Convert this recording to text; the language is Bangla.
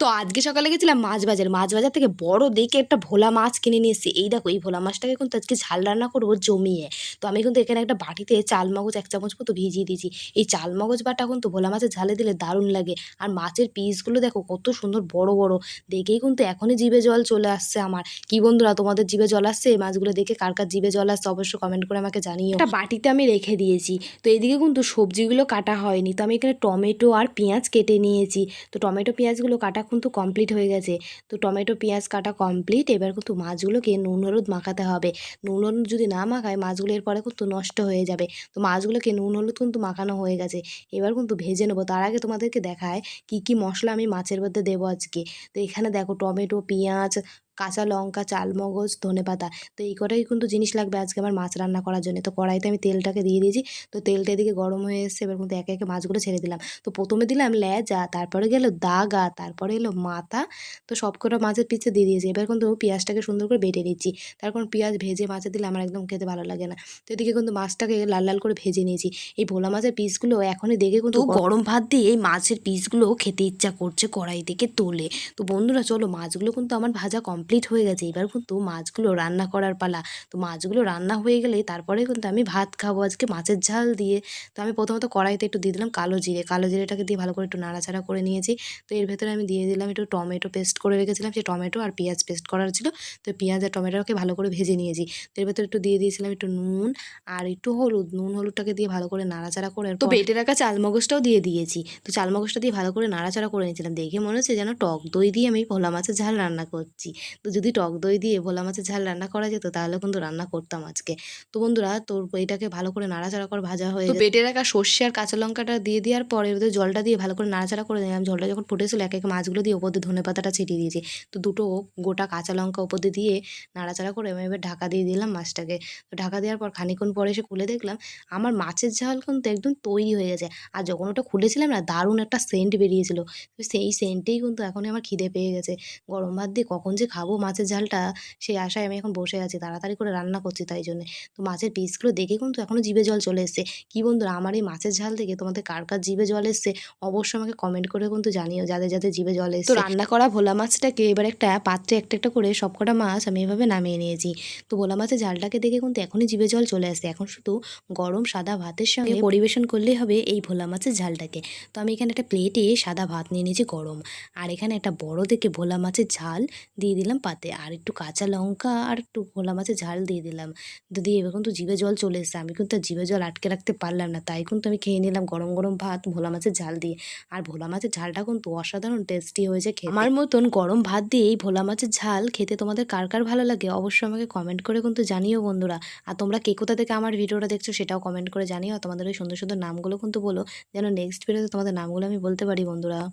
তো আজকে সকালে গেছিলাম মাছ বাজার। মাছ বাজার থেকে বড় দেখে একটা ভোলা মাছ কিনে নিয়ে এসেছি। এই দেখো, এই ভোলা মাছটাকে কিন্তু আজকে ঝাল রান্না করব জমিয়ে। তো আমি কিন্তু এখানে একটা বাটিতে চাল, মগজ এক চামচ মতো ভিজিয়ে দিয়েছি। এই চাল, মগজ বাটা কিন্তু ভোলা মাছের ঝালে দিলে দারুণ লাগে। আর মাছের পিসগুলো দেখো, কত সুন্দর বড় বড়। দেখেই কিন্তু এখনই জিভে জল চলে আসছে আমার। কি বন্ধুরা, তোমাদের জিভে জল আসছে? এই মাছগুলো দেখে কার কার জিভে জল আসছে অবশ্যই কমেন্ট করে আমাকে জানিও। একটা বাটিতে আমি রেখে দিয়েছি। তো এইদিকে কিন্তু সবজিগুলো কাটা হয়নি। তো আমি এখানে টমেটো আর পেঁয়াজ কেটে নিয়েছি। তো টমেটো, পেঁয়াজগুলো কাটা কিন্তু কমপ্লিট হয়ে গেছে। তো টমেটো, পেঁয়াজ কাটা কমপ্লিট এবার কিন্তু মাছগুলোকে নুন, হলুদ মাখাতে হবে। নুন, হলুদ যদি না মাখায়, মাছগুলো এরপরে কিন্তু নষ্ট হয়ে যাবে। তো মাছগুলোকে নুন, হলুদ কিন্তু মাখানো হয়ে গেছে। এবার কিন্তু ভেজে নেব। তার আগে তোমাদেরকে দেখায় কি কি মশলা আমি মাছের মধ্যে দেবো আজকে। তো এখানে দেখো টমেটো, পেঁয়াজ কাঁচা লঙ্কা চালমগজ ধনেপাতা তো এই কটাই কিন্তু জিনিস লাগবে আজকে আমার মাছ রান্না করার জন্য। তো কড়াইতে আমি তেলটাকে দিয়ে দিয়েছি। তো তেলটা এদিকে গরম হয়ে এসছে এবার কিন্তু একে একে মাছগুলো ছেড়ে দিলাম। তো প্রথমে দিলাম লেজা তারপরে গেল দাগা তারপরে এলো মাথা। তো সব কটা মাছের পিছে দিয়ে দিয়েছি। এবার কিন্তু পেঁয়াজটাকে সুন্দর করে বেটে নিচ্ছি। তার কারণ পেঁয়াজ ভেজে মাছে দিলে আমার একদম খেতে ভালো লাগে না। তো এদিকে কিন্তু মাছটাকে লাল লাল করে ভেজে নিয়েছি। এই ভোলা মাছের পিসগুলো এখনই দেখে কিন্তু গরম ভাত দিয়ে এই মাছের পিসগুলো খেতে ইচ্ছা করছে কড়াই থেকে তোলে। তো বন্ধুরা চলো মাছগুলো কিন্তু আমার ভাজা কমপ্লিট হয়ে গেছে। এবার কিন্তু মাছগুলো রান্না করার পালা। তো মাছগুলো রান্না হয়ে গেলে তারপরে কিন্তু আমি ভাত খাব আজকে মাছের ঝাল দিয়ে। তো আমি প্রথমত কড়াইতে একটু দিয়ে দিলাম কালো জিরে। কালো জিরেটাকে দিয়ে ভালো করে একটু নাড়াচাড়া করে নিয়েছি। তো এর ভেতরে আমি দিয়ে দিলাম একটু টমেটো পেস্ট করে রেখেছিলাম। সেই টমেটো আর পেঁয়াজ পেস্ট করার ছিল। তো পেঁয়াজ আর টমেটোকে ভালো করে ভেজে নিয়েছি। তো এর ভেতরে একটু দিয়ে দিয়েছিলাম একটু নুন আর একটু হলুদ। নুন হলুদটাকে দিয়ে ভালো করে নাড়াচাড়া করে তো বেটে রাখা চালমগজটাও দিয়ে দিয়েছি। তো চালমগজটা দিয়ে ভালো করে নাড়াচাড়া করে নিয়েছিলাম। দেখে মনে হচ্ছে যেন টক দই দিয়ে আমি ভোলা মাছের ঝাল রান্না করছি। তো যদি টক দই দিয়ে ভোলা মাছের ঝাল রান্না করা যেত তাহলে কিন্তু রান্না করতাম আজকে। তো বন্ধুরা তোর এটাকে ভালো করে নাড়াচাড়া করে ভাজা হয়ে বেটে রাখা সর্ষে আর কাঁচা লঙ্কাটা দিয়ে দেওয়ার পরে ভেতরে জলটা দিয়ে ভালো করে নাড়াচাড়া করে দিলাম জলটা যখন ফুটেছিল এক এক মাছগুলো দিয়ে ওপর দিয়ে ধনে পাতাটা ছিটিয়ে দিয়েছি। তো দুটো গোটা কাঁচা লঙ্কা ওপর দিয়ে দিয়ে নাড়াচাড়া করে আমি এবার ঢাকা দিয়ে দিলাম মাছটাকে। তো ঢাকা দেওয়ার পর খানিক্ষণ পরে এসে খুলে দেখলাম আমার মাছের ঝাল কিন্তু একদম তৈরি হয়ে গেছে। আর যখন ওটা খুলেছিলাম না দারুণ একটা সেন্ট বেরিয়েছিল। তো সেই সেন্টেই কিন্তু এখনই আমার খিদে পেয়ে গেছে। গরম ভাত দিয়ে কখন যে খাব মাছের ঝালটা সেই আশায় আমি এখন বসে আছি তাড়াতাড়ি করে রান্না করছি তাই জন্যে। তো মাছের পিসগুলো দেখে কিন্তু এখনও জিভে জল চলে এসছে। কী বন্ধুরা আমার এই মাছের ঝাল দেখে তোমাদের কার কার জিভে জল এসছে অবশ্যই আমাকে কমেন্ট করে কিন্তু জানিও যাদের যাদের জিভে জল এসছে। তো রান্না করা ভোলা মাছটাকে এবার একটা পাত্রে একটা একটা করে সবকটা মাছ আমি এভাবে নামিয়ে নিয়েছি। তো ভোলা মাছের ঝালটাকে দেখে কিন্তু এখনই জিভে জল চলে আসছে এখন শুধু গরম সাদা ভাতের সঙ্গে পরিবেশন করলেই হবে এই ভোলা মাছের ঝালটাকে। তো আমি এখানে একটা প্লেটে সাদা ভাত নিয়ে নিয়েছি গরম। আর এখানে একটা বড় দেখে ভোলা মাছের ঝাল দিয়ে দিলাম। পাতে আর একটু কাঁচা লঙ্কা আর একটু ভোলা মাছের ঝাল দিয়ে দিলাম। দিয়ে এবার কিন্তু জিভে জল চলে এসেছে, আমি কিন্তু জিভে জল আটকে রাখতে পারলাম না। তাই কিন্তু আমি খেয়ে নিলাম গরম গরম ভাত, ভোলা মাছের ঝাল দিয়ে। আর ভোলা মাছের ঝালটা কিন্তু অসাধারণ টেস্টি হয়েছে খেয়ে আমার মতন গরম ভাত দিয়ে এই ভোলা মাছের ঝাল খেতে তোমাদের কার কার ভালো লাগে অবশ্যই আমাকে কমেন্ট করে কিন্তু জানিও বন্ধুরা। আর তোমরা কে কোথা থেকে আমার ভিডিওটা দেখছ সেটাও কমেন্ট করে জানিও। তোমাদের ওই সুন্দর সুন্দর নামগুলো কিন্তু বলো, যেন নেক্সট ভিডিওতে তোমাদের নামগুলো আমি বলতে পারি বন্ধুরা।